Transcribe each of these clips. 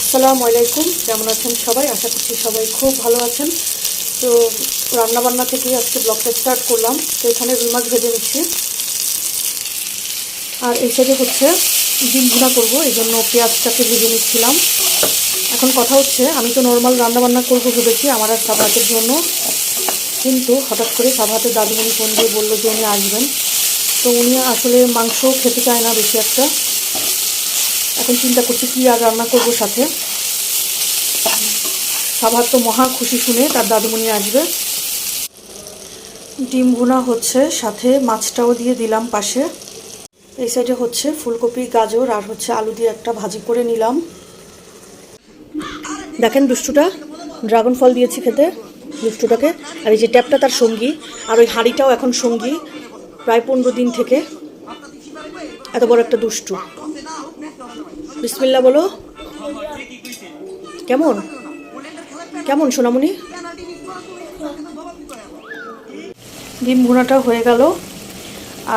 আসসালামু আলাইকুম। কেমন আছেন সবাই? আশা করছি সবাই খুব ভালো আছেন। তো রান্নাবান্না থেকে আজকে ব্লগটা স্টার্ট করলাম। তো এখানে রুই মাছ ভেজে নিচ্ছি। আর এই সাইডে হচ্ছে ডিম ভুনা করব এই জন্য পেঁয়াজটাকে ভেজে নিচ্ছিলাম। এখন কথা হচ্ছে, আমি তো নর্মাল রান্নাবান্না করব ভেবেছি, আমার আর সাবাহাতের জন্য। কিন্তু হঠাৎ করে সাবাহাতের দাদুমণি ফোন দিয়ে বলল যে উনি আসবেন। তো উনি আসলে মাংস খেতে চায় না বেশি একটা। এখন চিন্তা করছি কি আর রান্না করব সাথে। সাভার তো মহা খুশি শুনে তার দাদুমণি আসবে। ডিম ভুনা হচ্ছে, সাথে মাছটাও দিয়ে দিলাম পাশে। এই সাইডে হচ্ছে ফুলকপি, গাজর আর হচ্ছে আলু দিয়ে একটা ভাজি করে নিলাম। দেখেন দুষ্টুটা, ড্রাগন ফল দিয়েছি খেতে দুষ্টুটাকে। আর এই যে ট্যাপটা তার সঙ্গী, আর ওই হাঁড়িটাও এখন সঙ্গী, প্রায় পনেরো দিন থেকে। এত বড় একটা দুষ্টু। বিসমিল্লা বলো। কেমন? কেমন সোনামণি? ডিম ভুনাটা হয়ে গেল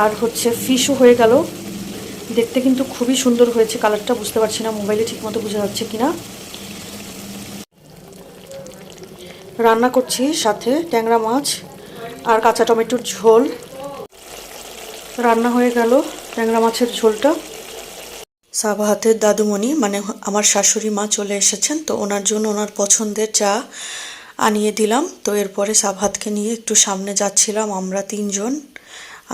আর হচ্ছে ফিশও হয়ে গেল। দেখতে কিন্তু খুবই সুন্দর হয়েছে, কালারটা বুঝতে পারছি না, মোবাইলে ঠিকমতো বোঝা যাচ্ছে কিনা। রান্না করছি সাথে ট্যাংরা মাছ আর কাঁচা টমেটোর ঝোল। রান্না হয়ে গেল ট্যাংরা মাছের ঝোলটা। সাবাহাতের দাদুমণি মানে আমার শাশুড়ি মা চলে এসেছেন, তো ওনার জন্য ওনার পছন্দের চা আনিয়ে দিলাম। তো এরপরে সাবাহাতকে নিয়ে একটু সামনে যাচ্ছিলাম আমরা তিনজন,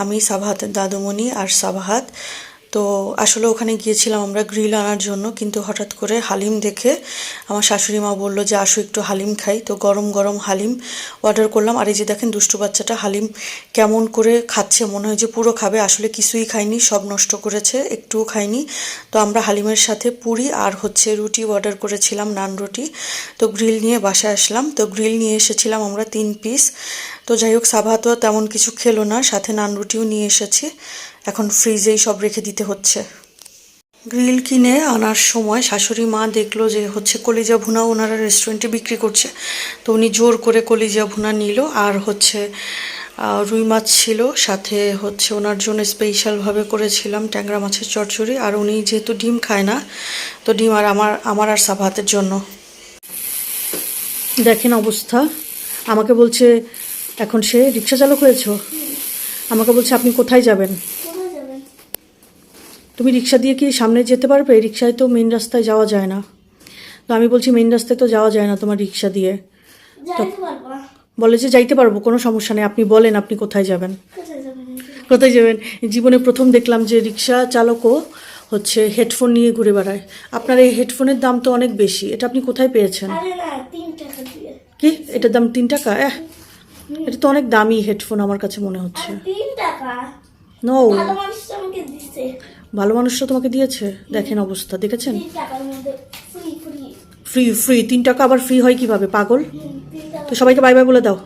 আমি, সাবাহাতের দাদুমণি আর সাবাহাত। তো আসলে ওখানে গিয়েছিলাম আমরা গ্রিল আনার জন্য, কিন্তু হঠাৎ করে হালিম দেখে আমার শাশুড়ি মা বলল যে, আসো একটু হালিম খাই। তো গরম গরম হালিম অর্ডার করলাম। আর এই যে দেখেন দুষ্টু বাচ্চাটা হালিম কেমন করে খাচ্ছে, মনে হয় যে পুরো খাবে। আসলে কিছুই খায়নি, সব নষ্ট করেছে, একটুও খায়নি। তো আমরা হালিমের সাথে পুরি আর হচ্ছে রুটি অর্ডার করেছিলাম, নান রুটি। তো গ্রিল নিয়ে বাসায় আসলাম। তো গ্রিল নিয়ে এসেছিলাম আমরা তিন পিস তো যাই হোক, সাভা তো তেমন কিছু খেলো না, সাথে নান রুটিও নিয়ে এসেছি। এখন ফ্রিজেই সব রেখে দিতে হচ্ছে। গ্রিল কিনে আনার সময় শাশুড়ি মা দেখল যে হচ্ছে কলিজা ভুনা ওনারা রেস্টুরেন্টে বিক্রি করছে। তো উনি জোর করে কলিজা ভুনা নিল, আর হচ্ছে রুই মাছ ছিল, সাথে হচ্ছে ওনার জন্য স্পেশালভাবে করেছিলাম ট্যাংরা মাছের চচ্চড়ি, আর উনি যেহেতু ডিম খায় না, তো ডিম আর আমার আমার আর সাভাতের জন্য। দেখেন অবস্থা, আমাকে বলছে এখন সে রিক্সা চালক হয়েছ? আমাকে বলছে আপনি কোথায় যাবেন? তুমি রিক্সা দিয়ে কি সামনে যেতে পারবে? রিক্সায় তো মেন রাস্তায় যাওয়া যায় না। তো আমি বলছি মেন রাস্তায় তো যাওয়া যায় না তোমার রিক্সা দিয়ে। না। বলে যে যাইতে পারব কোনো সমস্যা নেই। আপনি বলেন আপনি কোথায় যাবেন? কোথায় যাবেন? জীবনে প্রথম দেখলাম যে রিক্সা চালকও হচ্ছে হেডফোন নিয়ে ঘুরে বেড়ায়। আপনার এই হেডফোনের দাম তো অনেক বেশি। এটা আপনি কোথায় পেয়েছেন? কি? এটার দাম তিন টাকা? এহ এটা তো অনেক দামি হেডফোন আমার কাছে মনে হচ্ছে। নো ভালো মানুষরা তোমাকে দিয়েছে? দেখেন অবস্থা দেখেছেন? ফ্রি ফ্রি তিন টাকা আবার ফ্রি হয় কীভাবে পাগল? তো সবাইকে বাই বাই বলে দাও।